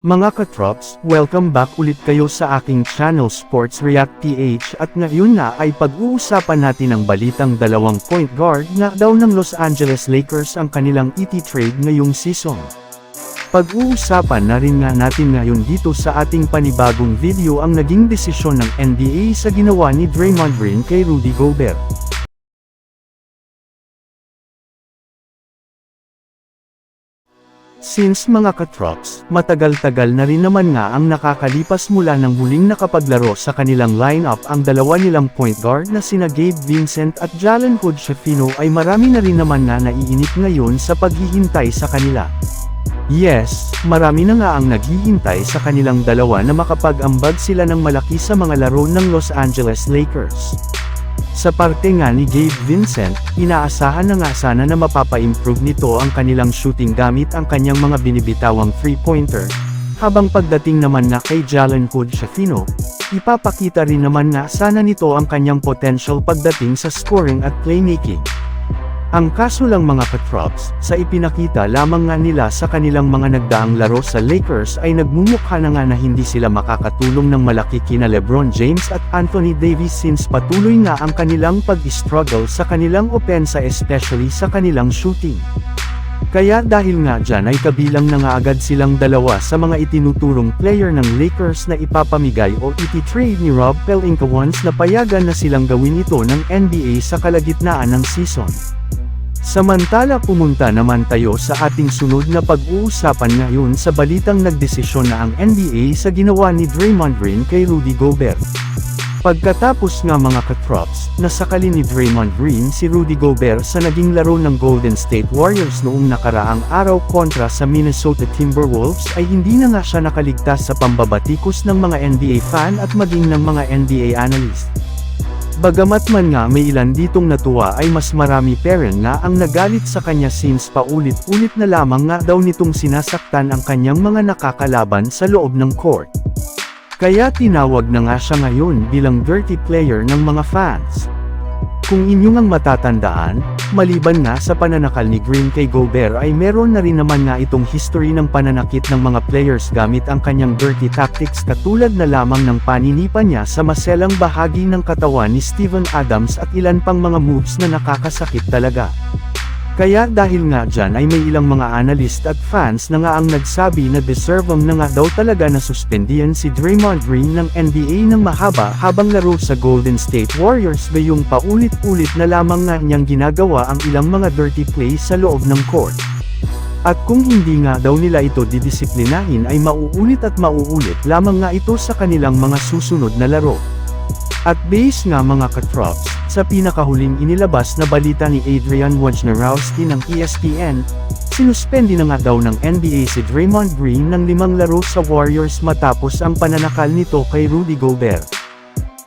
Mga katrops, welcome back ulit kayo sa aking channel Sports React PH at ngayon na ay pag-uusapan natin ang balitang dalawang point guard na daw ng Los Angeles Lakers ang kanilang ET trade ngayong season. Pag-uusapan na rin nga natin ngayon dito sa ating panibagong video ang naging desisyon ng NBA sa ginawa ni Draymond Green kay Rudy Gobert. Since mga katrops, matagal-tagal na rin naman nga ang nakakalipas mula ng huling nakapaglaro sa kanilang lineup ang dalawa nilang point guard na sina Gabe Vincent at Jalen Hood Shafino ay marami na rin naman nga naiinip ngayon sa paghihintay sa kanila. Yes, marami na nga ang naghihintay sa kanilang dalawa na makapag-ambag sila ng malaki sa mga laro ng Los Angeles Lakers. Sa parte nga ni Gabe Vincent, inaasahan na nga sana na mapapa-improve nito ang kanilang shooting gamit ang kanyang mga binibitawang three-pointer. Habang pagdating naman na kay Jalen Hood Shafino, ipapakita rin naman nga sana nito ang kanyang potential pagdating sa scoring at playmaking. Ang kaso lang mga katrops, sa ipinakita lamang nga nila sa kanilang mga nagdaang laro sa Lakers ay nagmumukha na nga na hindi sila makakatulong ng malaki kina Lebron James at Anthony Davis since patuloy nga ang kanilang pag-struggle sa kanilang opensa especially sa kanilang shooting. Kaya dahil nga dyan ay kabilang na nga agad silang dalawa sa mga itinuturong player ng Lakers na ipapamigay o iti-trade ni Rob Pelinka once na payagan na silang gawin ito ng NBA sa kalagitnaan ng season. Samantala pumunta naman tayo sa ating sunod na pag-uusapan ngayon sa balitang nagdesisyon na ang NBA sa ginawa ni Draymond Green kay Rudy Gobert. Pagkatapos nga mga katrops, nasakali ni Draymond Green si Rudy Gobert sa naging laro ng Golden State Warriors noong nakaraang araw kontra sa Minnesota Timberwolves ay hindi na nga siya nakaligtas sa pambabatikos ng mga NBA fan at maging ng mga NBA analyst. Bagamat man nga may ilan ditong natuwa ay mas marami pa rin nga ang nagalit sa kanya since paulit-ulit na lamang nga daw nitong sinasaktan ang kanyang mga nakakalaban sa loob ng court. Kaya tinawag na nga siya ngayon bilang dirty player ng mga fans. Kung inyong ang matatandaan, maliban nga sa pananakal ni Green kay Gobert ay meron na rin naman nga itong history ng pananakit ng mga players gamit ang kanyang dirty tactics katulad na lamang ng paninipan niya sa maselang bahagi ng katawan ni Steven Adams at ilan pang mga moves na nakakasakit talaga. Kaya dahil nga dyan ay may ilang mga analyst at fans na nga ang nagsabi na deserve na nga daw talaga na suspendihan si Draymond Green ng NBA ng mahaba habang laro sa Golden State Warriors gayong paulit-ulit na lamang nga niyang ginagawa ang ilang mga dirty plays sa loob ng court. At kung hindi nga daw nila ito didisiplinahin ay mauulit at mauulit lamang nga ito sa kanilang mga susunod na laro. At base nga mga katrops, sa pinakahuling inilabas na balita ni Adrian Wojnarowski ng ESPN, sinuspendi na nga daw ng NBA si Draymond Green ng limang laro sa Warriors matapos ang pananakal nito kay Rudy Gobert.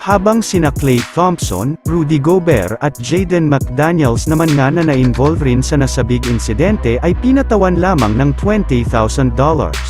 Habang sina Klay Thompson, Rudy Gobert at Jaden McDaniels naman nga na na-involve rin sa nasabig insidente ay pinatawan lamang ng $20,000.